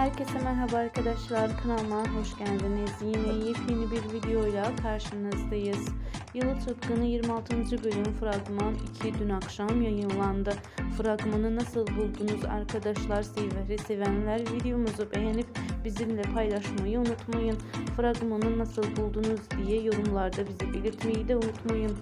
Herkese merhaba arkadaşlar kanalıma hoş geldiniz. Yine yepyeni bir videoyla karşınızdayız. Yalı Tıpkı'nın 26. bölüm fragman 2 dün akşam yayınlandı. Fragmanı nasıl buldunuz arkadaşlar? Silver'i sevenler videomuzu beğenip bizimle paylaşmayı unutmayın. Fragmanı nasıl buldunuz diye yorumlarda bizi belirtmeyi de unutmayın.